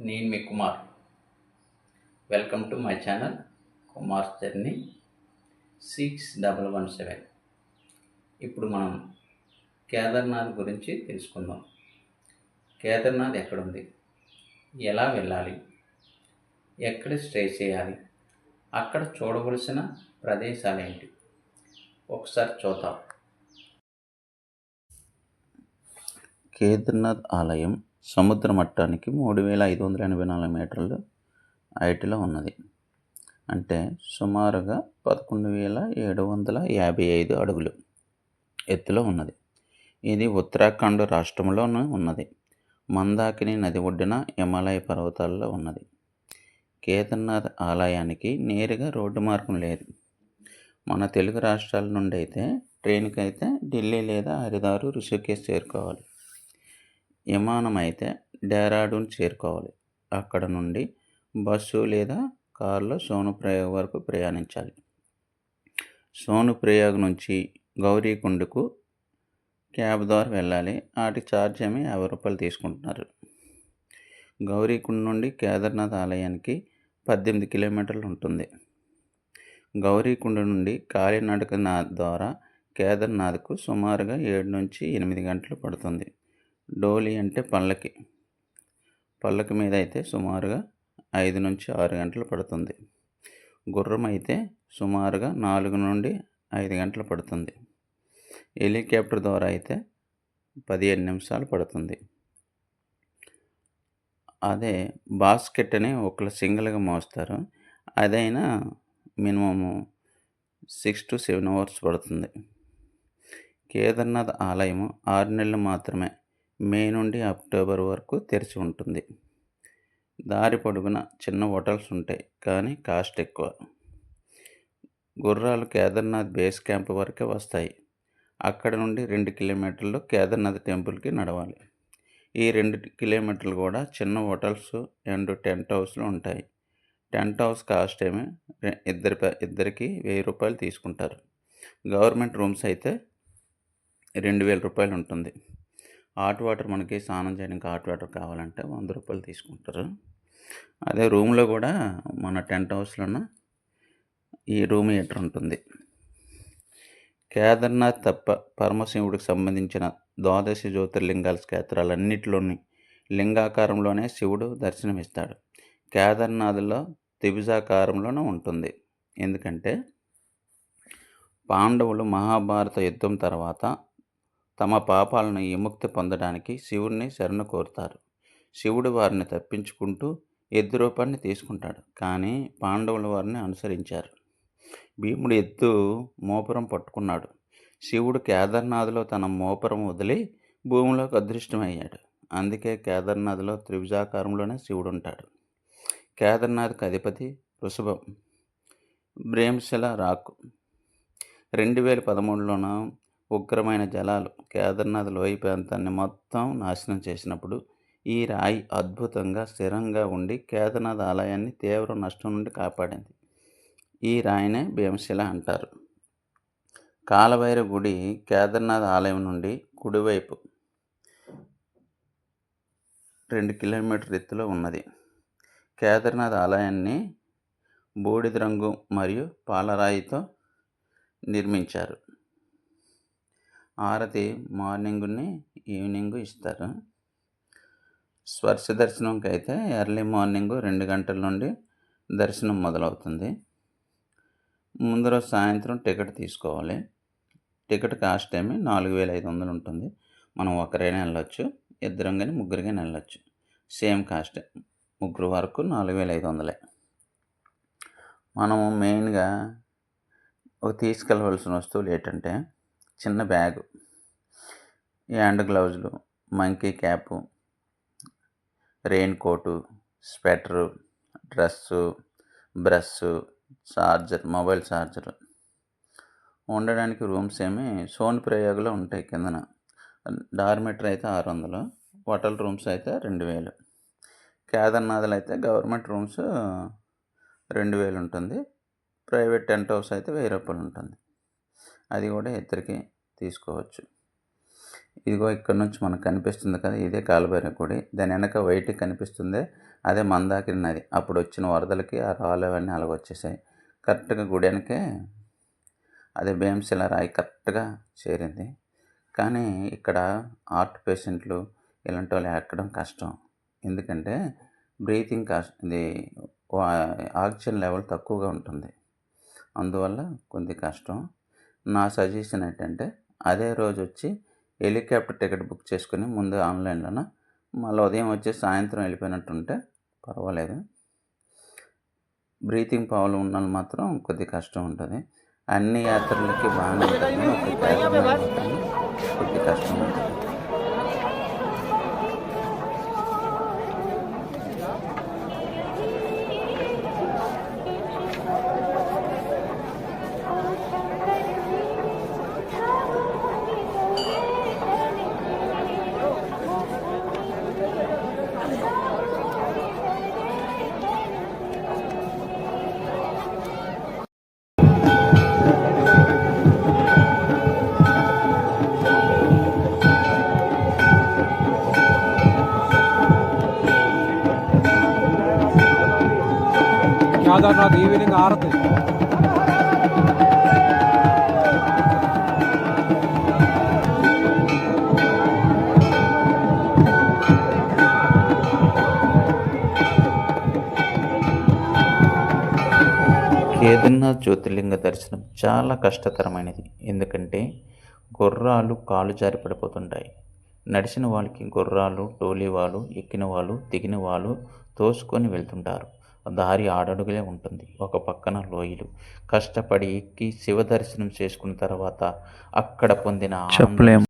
నేను మీ Kumar. Welcome to my channel Kumar's journey six double one seven ఇప్పుడు మనం కేదార్నాథ్ గురించి తెలుసుకుందాం. కేదార్నాథ్ ఎక్కడుంది? ఎలా వెళ్ళాలి? ఎక్కడ స్టే చేయాలి? అక్కడ చూడవలసిన ప్రదేశాలు ఏంటి? ఒకసారి చూద్దాం. కేదార్నాథ్ ఆలయం సముద్ర మట్టానికి మూడు వేల ఐదు వందల ఎనభై నాలుగు మీటర్లు హైట్లో ఉన్నది. అంటే సుమారుగా పదకొండు వేల ఏడు వందల యాభై ఐదు అడుగులు ఎత్తులో ఉన్నది. ఇది ఉత్తరాఖండ్ రాష్ట్రంలోనూ ఉన్నది. మందాకిని నది ఒడ్డున హిమాలయ పర్వతాల్లో ఉన్నది. కేదార్నాథ్ ఆలయానికి నేరుగా రోడ్డు మార్గం లేదు. మన తెలుగు రాష్ట్రాల నుండి అయితే ట్రైన్కి అయితే ఢిల్లీ లేదా హరిదారు ఋషికేశ్ చేరుకోవాలి. విమానం అయితే డెహ్రాడూన్ చేరుకోవాలి. అక్కడ నుండి బస్సు లేదా కారులో సోనుప్రయాగ్ వరకు ప్రయాణించాలి. సోనుప్రయాగ్ నుంచి గౌరీకుండకు క్యాబ్ ద్వారా వెళ్ళాలి. వాటి ఛార్జ్ ఏమి యాభై రూపాయలు తీసుకుంటున్నారు. గౌరీకుండ నుండి కేదార్నాథ్ ఆలయానికి పద్దెనిమిది కిలోమీటర్లు ఉంటుంది. గౌరీకుండ నుండి కాలినడక ద్వారా కేదార్నాథ్కు సుమారుగా ఏడు నుంచి ఎనిమిది గంటలు పడుతుంది. డోలి అంటే పళ్ళకి. పళ్ళకి మీద అయితే సుమారుగా ఐదు నుంచి ఆరు గంటలు పడుతుంది. గుర్రం అయితే సుమారుగా నాలుగు నుండి ఐదు గంటలు పడుతుంది. హెలికాప్టర్ ద్వారా అయితే పదిహేను నిమిషాలు పడుతుంది. అదే బాస్కెట్ అని ఒకళ్ళు సింగిల్గా మోస్తారు. అదైనా minimum six to seven hours పడుతుంది. కేదార్నాథ్ ఆలయము ఆరు నెలలు మాత్రమే మే నుండి అక్టోబర్ వరకు తెరిచి ఉంటుంది. దారి పొడుగున చిన్న హోటల్స్ ఉంటాయి కానీ కాస్ట్ ఎక్కువ. గుర్రాలు కేదార్నాథ్ బేస్ క్యాంప్ వరకే వస్తాయి. అక్కడ నుండి రెండు కిలోమీటర్లు కేదార్నాథ్ టెంపుల్కి నడవాలి. ఈ రెండు కిలోమీటర్లు కూడా చిన్న హోటల్స్ అండ్ టెంట్ హౌస్లు ఉంటాయి. టెంట్ హౌస్ కాస్ట్ ఏమి? ఇద్దరి ఇద్దరికి వెయ్యి రూపాయలు తీసుకుంటారు. గవర్నమెంట్ రూమ్స్ అయితే రెండు వేల రూపాయలు ఉంటుంది. హాట్ వాటర్ మనకి స్నానం చేయడానికి హాట్ వాటర్ కావాలంటే వంద రూపాయలు తీసుకుంటారు. అదే రూమ్లో కూడా మన టెంట్ హౌస్లోన ఈ రూమ్ హీటర్ ఉంటుంది. కేదార్నాథ్ తప్ప పరమశివుడికి సంబంధించిన ద్వాదశి జ్యోతిర్లింగాల క్షేత్రాలన్నింటిలోని లింగాకారంలోనే శివుడు దర్శనమిస్తాడు. కేదార్నాథ్లో త్రిభుజాకారంలోనే ఉంటుంది. ఎందుకంటే పాండవులు మహాభారత యుద్ధం తర్వాత తమ పాపాలను విముక్తి పొందడానికి శివుడిని శరణు కోరుతారు. శివుడు వారిని తప్పించుకుంటూ ఎద్దు రూపాన్ని తీసుకుంటాడు. కానీ పాండవులు వారిని అనుసరించారు. భీముడు ఎద్దు మోపురం పట్టుకున్నాడు. శివుడు కేదార్నాథ్లో తన మోపురం వదిలి భూమిలోకి అదృష్టమయ్యాడు. అందుకే కేదార్నాథ్లో త్రిభుజాకారంలోనే శివుడు ఉంటాడు కేదార్నాథ్కి అధిపతి వృషభం బ్రేమ్శిల రాకు రెండు వేల పదమూడులోన ఉగ్రమైన జలాలు కేదార్నాథ్ లోయ ప్రాంతాన్ని మొత్తం నాశనం చేసినప్పుడు ఈ రాయి అద్భుతంగా స్థిరంగా ఉండి కేదార్నాథ్ ఆలయాన్ని తీవ్ర నష్టం నుండి కాపాడింది. ఈ రాయినే భీమశిల అంటారు. కాలభైర గుడి కేదార్నాథ్ ఆలయం నుండి కుడివైపు రెండు కిలోమీటర్ ఎత్తులో ఉన్నది. కేదార్నాథ్ ఆలయాన్ని బూడిద రంగు మరియు పాలరాయితో నిర్మించారు. హారతి మార్నింగ్ని ఈవినింగ్ ఇస్తారు. స్పర్శ దర్శనంకి అయితే ఎర్లీ మార్నింగ్ రెండు గంటల నుండి దర్శనం మొదలవుతుంది. ముందు రోజు సాయంత్రం టికెట్ తీసుకోవాలి. టికెట్ కాస్ట్ ఏమి నాలుగు వేల ఐదు వందలు ఉంటుంది. మనం ఒకరైనా వెళ్ళొచ్చు ఇద్దరం కానీ ముగ్గురికైనా వెళ్ళొచ్చు. సేమ్ కాస్ట్ ముగ్గురు వరకు నాలుగు వేల ఐదు వందలే. మనము మెయిన్గా ఒక తీసుకెళ్ళవలసిన వస్తువులు ఏంటంటే చిన్న bag hand గ్లౌజులు monkey cap rain coat sweater dress brush charger mobile charger. ఉండడానికి రూమ్స్ ఏమి సోన్ ప్రయోగంలో ఉంటాయి కిందన. డార్మెటర్ అయితే ఆరు వందలు హోటల్ రూమ్స్ అయితే రెండు వేలు. కేదార్నాథ్లు అయితే గవర్నమెంట్ రూమ్స్ రెండు వేలు ఉంటుంది. ప్రైవేట్ టెంట్ హౌస్ అయితే వెయ్యి రూపాయలు ఉంటుంది. అది కూడా ఇద్దరికి తీసుకోవచ్చు. ఇదిగో ఇక్కడ నుంచి మనకు కనిపిస్తుంది కదా ఇదే కాలుబైర గుడి. దాని వెనక వైట్ కనిపిస్తుంది. అదే మందాకిరి నది. అప్పుడు వచ్చిన వరదలకి ఆ రాళ్ళు అవన్నీ అలాగొచ్చేసాయి కరెక్ట్గా గుడి వెనకే అదే భీమశిల రాయి కరెక్ట్గా చేరింది. కానీ ఇక్కడ హార్ట్ పేషెంట్లు ఇలాంటి వాళ్ళు ఎక్కడం కష్టం. ఎందుకంటే బ్రీతింగ్ కష్ట ఇది ఆక్సిజన్ లెవెల్ తక్కువగా ఉంటుంది. అందువల్ల కొద్ది కష్టం. నా సజెషన్ ఏంటంటే అదే రోజు వచ్చి హెలికాప్టర్ టికెట్ బుక్ చేసుకుని ముందు ఆన్లైన్లోన? మళ్ళీ ఉదయం వచ్చి సాయంత్రం వెళ్ళిపోయినట్టు ఉంటే పర్వాలేదు. బ్రీతింగ్ ప్రాబ్లం ఉన్న వాళ్ళు మాత్రం కొద్ది కష్టం ఉంటుంది. అన్ని యాత్రలకి బాగానే ఉంటుంది. కొద్ది కష్టం ఉంటుంది. కేదార్నాథ్ ఈవినింగ్ ఆరతి. కేదార్నాథ్ జ్యోతిర్లింగ దర్శనం చాలా కష్టతరమైనది. ఎందుకంటే గుర్రాలు కాలు జారి పడిపోతుంటాయి. నడిచిన వాళ్ళకి గుర్రాలు టోలీ వాళ్ళు ఎక్కిన వాళ్ళు దిగిన వాళ్ళు తోసుకొని వెళ్తుంటారు. దారి ఆడడుగులే ఉంటుంది. ఒక పక్కన లోయలు. కష్టపడి ఎక్కి శివ దర్శనం చేసుకున్న తర్వాత అక్కడ పొందిన